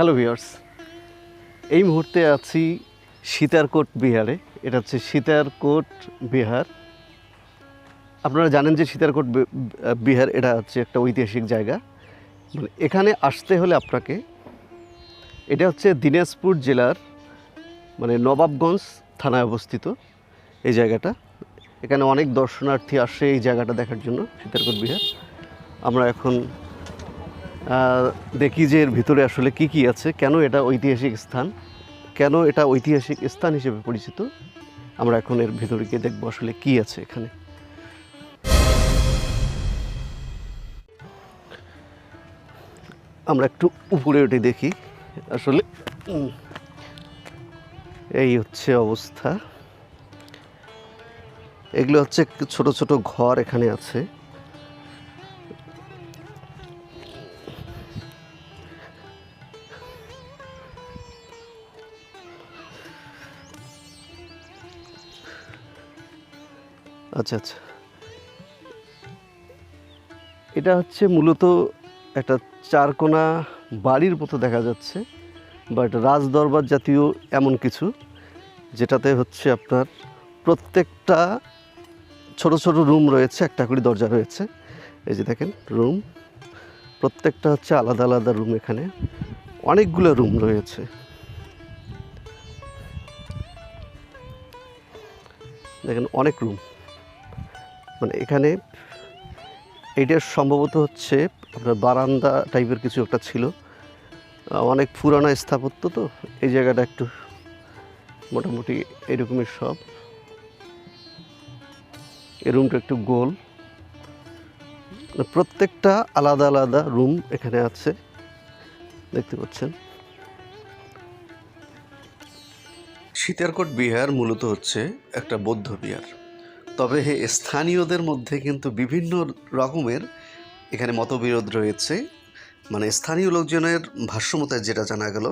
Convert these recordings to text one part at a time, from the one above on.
Hello viewers এই মুহূর্তে আছি সীতারকোট বিহারে। এটা হচ্ছে সীতারকোট বিহার। আপনারা জানেন যে সীতারকোট বিহার এটা হচ্ছে একটা ঐতিহাসিক জায়গা। মানে এখানে আসতে হলে আপনাকে এটা হচ্ছে দিনাজপুর জেলার মানে নবাবগঞ্জ থানায় অবস্থিত এই জায়গাটা। এখানে অনেক দর্শনার্থী আসে এই জায়গাটা দেখার জন্য সীতারকোট বিহার। আমরা এখন দেখি যে এর ভিতরে আসলে কি কি আছে। কেন এটা ঐতিহাসিক স্থান? কেন এটা ঐতিহাসিক স্থান হিসেবে পরিচিত? আমরা এখন এর ভিতরে গিয়ে দেখব আসলে কি আছে এখানে। আমরা একটু উপরে উঠে দেখি আসলে। এই হচ্ছে অবস্থা। এগুলো হচ্ছে ছোট ছোট ঘর এখানে আছে। আচ্ছা আচ্ছা। এটা হচ্ছে মূলত একটা চারকোনা বাড়ির মতো দেখা যাচ্ছে, বাট রাজদরবার জাতীয় এমন কিছু, যেটাতে হচ্ছে আপনার প্রত্যেকটা ছোট ছোট রুম রয়েছে, একটা করে দরজা রয়েছে। এই যে দেখেন, রুম। প্রত্যেকটা হচ্ছে আলাদা আলাদা রুম এখানে। অনেকগুলো রুম রয়েছে। দেখেন, অনেক রুম। মানে এখানে এটা সম্ভবত হচ্ছে আপনার বারান্দা টাইপের কিছু একটা ছিল। অনেক পুরানো স্থাপত্য তো, এই জায়গাটা একটু মোটামুটি এরকমের সব। এই রুমটা একটু গোল। প্রত্যেকটা আলাদা আলাদা রুম এখানে আছে, দেখতে পাচ্ছেন। সীতারকোট বিহার মূলত হচ্ছে একটা বৌদ্ধ বিহার। তবে স্থানীয়দের মধ্যে কিন্তু বিভিন্ন রকমের এখানে মতবিরোধ রয়েছে। মানে স্থানীয় লোকজনের ভাষ্যমতে যেটা জানা গেল,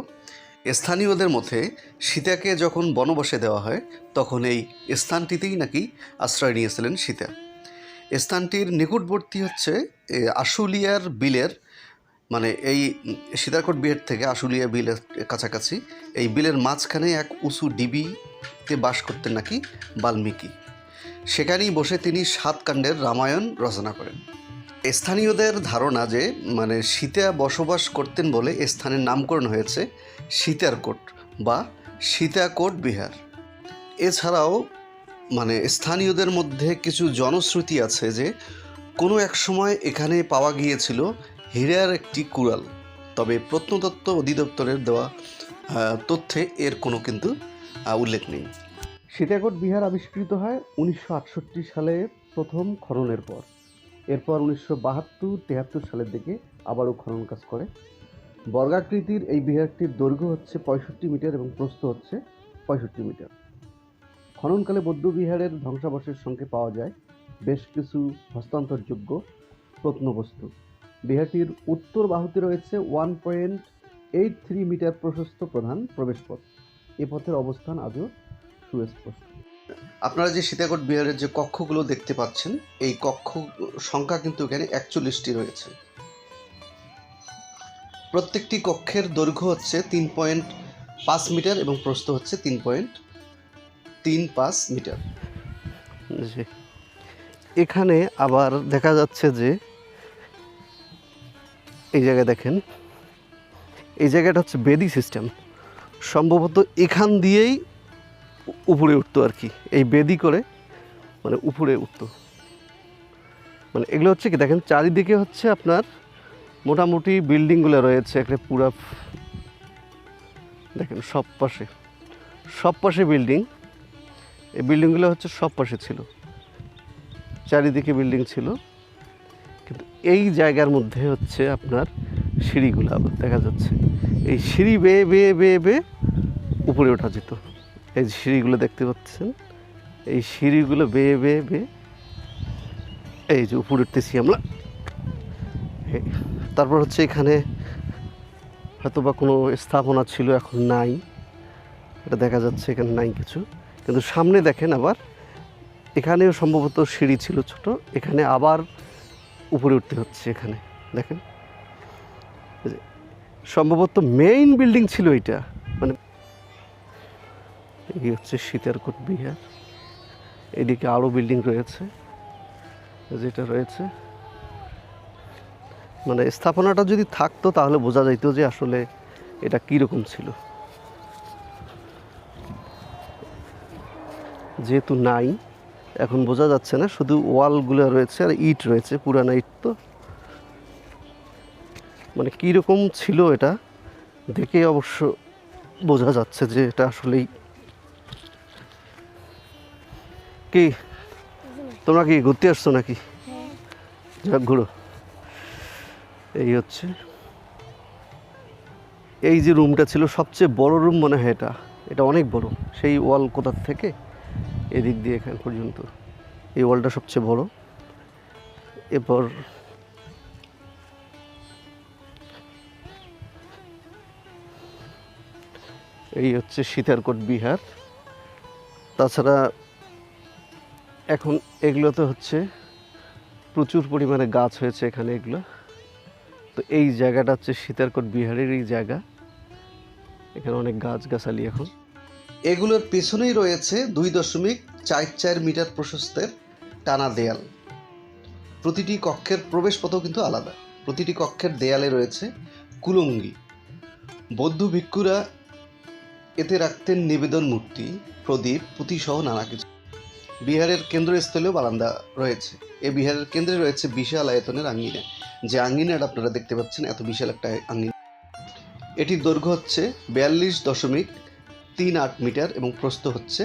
স্থানীয়দের মধ্যে সীতাকে যখন বনবাসে দেওয়া হয়, তখন এই স্থানটিতেই নাকি আশ্রয় নিয়েছিলেন সীতা। স্থানটির নিকটবর্তী হচ্ছে আশুলিয়ার বিলের মানে এই সীতাকোট বিলের থেকে আশুলিয়া বিলের কাছাকাছি, এই বিলের মাঝখানে এক উঁচু ডিবিতে বাস করতেন নাকি বাল্মীকি। সেখানেই বসে তিনি সাত কাণ্ডের রামায়ণ রচনা করেন। স্থানীয়দের ধারণা যে মানে সীতা বসবাস করতেন বলে স্থানের নামকরণ হয়েছে সীতারকোট বা সীতাকোট বিহার। এছাড়াও মানে স্থানীয়দের মধ্যে কিছু জনশ্রুতি আছে যে, কোনো এক সময় এখানে পাওয়া গিয়েছিল হীরার একটি কুড়াল। তবে প্রত্নতত্ত্ব অধিদপ্তরের দেওয়া তথ্যে এর কোনো কিন্তু উল্লেখ নেই। সীতাকোট বিহার আবিষ্কৃত হয় উনিশশো আটষট্টি সালে প্রথম খননের পর। এরপর উনিশশো বাহাত্তর, তেহাত্তর সালের দিকে আবারও খনন কাজ করে। বর্গাকৃতির এই বিহারটির দৈর্ঘ্য হচ্ছে পঁয়ষট্টি মিটার এবং প্রস্থ হচ্ছে পঁয়ষট্টি মিটার। খননকালে বৌদ্ধ বিহারের ধ্বংসাবশের সঙ্গে পাওয়া যায় বেশ কিছু হস্তান্তরযোগ্য প্রত্নবস্তু। বিহারটির উত্তর বাহুতে রয়েছে one point eight three meter প্রশস্ত প্রধান প্রবেশপথ। এ পথের অবস্থান আজও সুস্পষ্ট। আপনারা যে সীতাকোট বিহারের যে কক্ষগুলো দেখতে পাচ্ছেন এই কক্ষ সংখ্যা কিন্তু এখানে একচল্লিশটি রয়েছে। প্রত্যেকটি কক্ষের দৈর্ঘ্য হচ্ছে তিন পয়েন্ট পাঁচ মিটার এবং প্রস্থ হচ্ছে তিন পয়েন্ট তিন পাঁচ মিটার। এখানে আবার দেখা যাচ্ছে যে এই জায়গায় দেখেন এই জায়গাটা হচ্ছে বেদি সিস্টেম। সম্ভবত এখান দিয়েই উপরে উঠতো আর কি। এই বেদি করে মানে উপরে উঠতো। মানে এগুলো হচ্ছে কি, দেখেন চারিদিকে হচ্ছে আপনার মোটামুটি বিল্ডিংগুলো রয়েছে একটা পুরা দেখেন সব পাশে। সব পাশে বিল্ডিং। এই বিল্ডিংগুলো হচ্ছে সব পাশে ছিল। চারিদিকে বিল্ডিং ছিল। কিন্তু এই জায়গার মধ্যে হচ্ছে আপনার সিঁড়িগুলো দেখা যাচ্ছে। এই সিঁড়ি বেয়ে বেয়ে বেয়ে বেয়ে উপরে ওঠা যেত। এই সিঁড়িগুলো দেখতে পাচ্ছেন, এই সিঁড়িগুলো বেয়ে বেয়ে বেয়ে এই যে উপরে উঠতেছি আমরা। তারপর হচ্ছে এখানে হয়তো বা কোনো স্থাপনা ছিল এখন নাই। এটা দেখা যাচ্ছে এখানে নাই কিছু। কিন্তু সামনে দেখেন আবার, এখানেও সম্ভবত সিঁড়ি ছিল ছোট, এখানে আবার উপরে উঠতে হচ্ছে এখানে। দেখেন সম্ভবত মেইন বিল্ডিং ছিল এটা। এই হচ্ছে সীতারকোট বিহার। এদিকে আরও বিল্ডিং রয়েছে, যেটা রয়েছে। মানে স্থাপনাটা যদি থাকতো তাহলে বোঝা যাইত যে আসলে এটা কীরকম ছিল। যেহেতু নাই, এখন বোঝা যাচ্ছে না, শুধু ওয়ালগুলো রয়েছে আর ইট রয়েছে, পুরানো ইট তো। মানে কীরকম ছিল এটা, দেখে অবশ্য বোঝা যাচ্ছে যে এটা আসলেই কি? তোমরা কি ঘুরতে আসছো নাকি? যাক ঘুরো। এই হচ্ছে। এই যে রুমটা ছিল সবচেয়ে বড় রুম মনে হয় এটা। এটা অনেক বড়। সেই ওয়াল কোথার থেকে? এদিক দিয়ে এখান পর্যন্ত। এই ওয়ালটা সবচেয়ে বড়। এরপর এই হচ্ছে সীতারকোট বিহার। তাছাড়া এখন এগুলোতে হচ্ছে প্রচুর পরিমাণে গাছ হয়েছে এখানে এগুলো। তো এই জায়গাটা হচ্ছে সীতারকোট বিহারের এই জায়গা। এখানে অনেক গাছ গাছালি এখন। এগুলোর পেছনেই রয়েছে দুই দশমিক চার চার মিটার প্রশস্তের টানা দেয়াল। প্রতিটি কক্ষের প্রবেশপথও কিন্তু আলাদা। প্রতিটি কক্ষের দেয়ালে রয়েছে কুলঙ্গি। বৌদ্ধ ভিক্ষুরা এতে রাখতেন নিবেদন মূর্তি প্রদীপ পুঁতিসহ নানা কিছু। বিহারের কেন্দ্রস্থলেও বারান্দা রয়েছে। এই বিহারের কেন্দ্রে রয়েছে বিশাল আয়তনের আঙ্গিনা। যে আঙ্গিনাটা আপনারা দেখতে পাচ্ছেন, এত বিশাল একটা আঙ্গিনা। এটির দৈর্ঘ্য হচ্ছে বিয়াল্লিশ দশমিক তিন আট মিটার এবং প্রস্থ হচ্ছে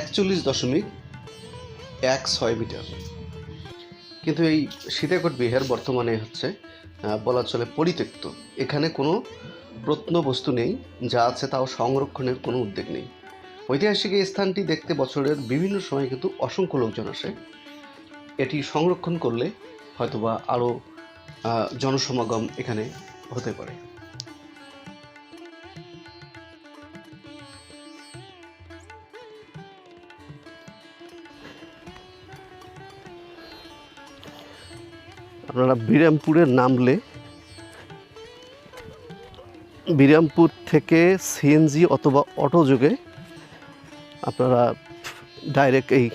একচল্লিশ দশমিক এক ছয় মিটার। কিন্তু এই সীতাকোট বিহার বর্তমানে হচ্ছে বলা চলে পরিত্যক্ত। এখানে কোনো প্রত্নবস্তু নেই, যা আছে তাও সংরক্ষণের কোনো উদ্যোগ নেই। ঐতিহাসিক এই স্থানটি দেখতে বছরের বিভিন্ন সময় কিন্তু অসংখ্য লোকজন আসে। এটি সংরক্ষণ করলে হয়তোবা আরও জনসমাগম এখানে হতে পারে। আপনারা বিরামপুরে নামলে বিরামপুর থেকে সিএনজি অথবা অটো যোগে আপনারা ডাইরেক্ট এই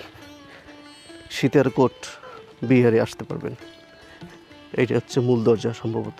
শীতের কোট বিহারে আসতে পারবেন। এইটা হচ্ছে মূল দরজা সম্ভবত।